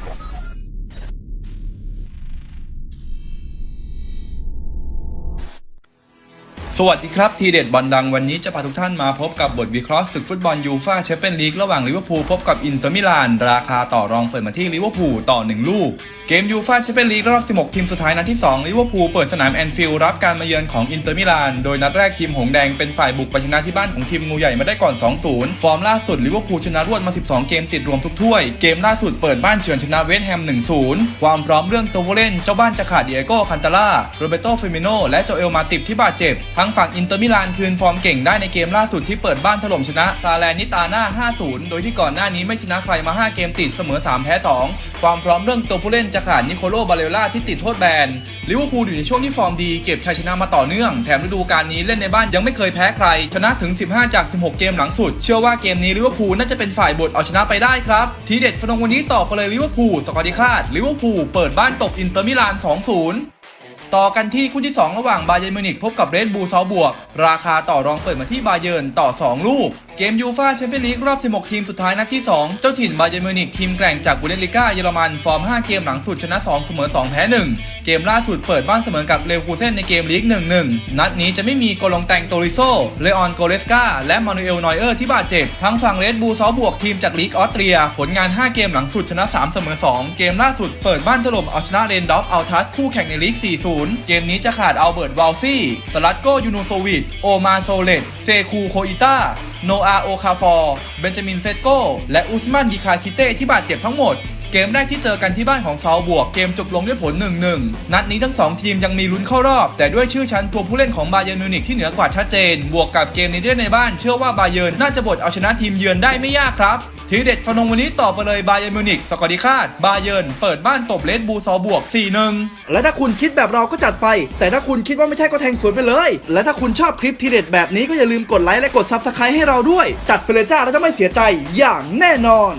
people. สวัสดีครับทีเด็ดบอลดังวันนี้จะพาทุกท่านมาพบกับบทวิเคราะห์ศึกฟุตบอลยูฟ่าแชมเปี้ยนลีกระหว่างลิเวอร์พูลพบกับอินเตอร์มิลาน ราคาต่อรองเปิดมาที่ลิเวอร์พูลต่อ 1 ลูก เกมยูฟ่าแชมเปี้ยนลีกรอบ 16 ทีมสุดท้ายนัดที่ 2 ลิเวอร์พูลเปิดสนามแอนฟิลด์รับการมาเยือนของอินเตอร์มิลาน โดยนัดแรกทีมหงแดงเป็นฝ่ายบุกไปชนะที่บ้านของทีมงูใหญ่มาได้ก่อน 2-0 ฟอร์มล่าสุดลิเวอร์พูลชนะรวดมา 12 เกมติดรวมทุกถ้วย เกมล่าสุดเปิดบ้านเฉือนชนะเวสต์แฮม 1-0 ความพร้อมเรื่องตัวผู้เล่นเจ้าบ้านจะขาดเดียโก้คันตาล่าโรเบโตเฟมิโนและโจเอลมาติบที่บาดเจ็บทั้งฝั่งอินเตอร์มิลานคืนฟอร์มเก่งได้ในเกมล่าสุดที่เปิดบ้านถล่มชนะซาแลนนิตาน่า 5-0 โดยที่ก่อนหน้านี้ไม่ชนะใครมา 5 เกมติดเสมอ 3 แพ้ 2 ความพร้อมเรื่องตัวผู้เล่นจะขาดนิโคโลบาเลล่าที่ติดโทษแบนลิเวอร์พูลอยู่ในช่วงที่ฟอร์มดีเก็บชัยชนะมาต่อเนื่อง แถมฤดูกาลนี้เล่นในบ้านยังไม่เคยแพ้ใคร ชนะถึง 15 จาก 16 เกมหลังสุด เชื่อว่าเกมนี้ลิเวอร์พูลน่าจะเป็นฝ่ายบทเอาชนะไปได้ครับ ทีเด็ดฟนงวันนี้ต่อไปเลยลิเวอร์พูลสกอร์ดีคาดลิเวอร์พูลเปิดบ้านตบอินเตอร์มิลาน 2-0 ต่อกันที่คู่ที่ 2 ระหว่างบาเยิร์นมิวนิกพบกับเรดบูลซาบวก ราคาต่อรองเปิดมาที่บาเยิร์นต่อ 2 ลูกเกมยูฟาแชมเปี้ยนลีกรอบ 16 ทีมสุดท้ายนัดที่ 2 เจ้าถิ่นบาเยิร์นมิวนิกทีมแกร่งจากบูเดสลิก้าเยอรมันฟอร์ม 5 เกมหลังสุดชนะ 2 เสมอ 2 แพ้ 1 เกมล่าสุดเปิดบ้านเสมอกับเลวคูเซนในเกมลีก 1-1 นัดนี้จะไม่มีโกลงแตงโตริโซ เลออนโกเลสกาและมานูเอลนอยเออร์ที่บาดเจ็บ ทั้งฝั่งเรดบูซาบวกทีมจากลีกออสเตรีย ผลงาน 5 เกมหลังสุดชนะ 3 เสมอ 2 เกมล่าสุดเปิดบ้านถล่มเอาชนะเรนดอฟอัลทัสคู่แข่งในลีก 4-0 เกมนี้จะขาดอัลเบิร์ตวาลซี่สลัดโกยูโนโซวิดโอมาโซเลตเซคูโคอิต้า โนอาโอคาฟอร์ เบนจามินเซตโก และอุสมันดิคาคิเต้ที่บาดเจ็บทั้งหมด เกมแรกที่เจอกันที่บ้านของซาวบวกเกมจบลงด้วยผล 1-1 นัดนี้ทั้ง 2 ทีมยังมีลุ้นเข้ารอบ แต่ด้วยชื่อชั้นตัวผู้เล่นของบาเยิร์นมิวนิกที่เหนือกว่าชัดเจน บวกกับเกมนี้ที่เล่นในบ้าน เชื่อว่าบาเยิร์นน่าจะบดเอาชนะทีมเยือนได้ไม่ยากครับทีเด็ดฟนงวันนี้ต่อไปเลยบาเยิร์นมิวนิกสกอร์ดิคาดบาเยิร์นเปิดบ้านตบเลดบูซาวบวก 4-1 และถ้าคุณคิดแบบเราก็จัดไป แต่ถ้าคุณคิดว่าไม่ใช่ก็แทงสวนไปเลย และถ้าคุณชอบคลิปทีเด็ดแบบนี้ก็อย่าลืมกดไลค์และกดซับสไครต์ให้เราด้วย จัดไปเลยจ้าแล้วจะไม่เสียใจอย่างแน่นอน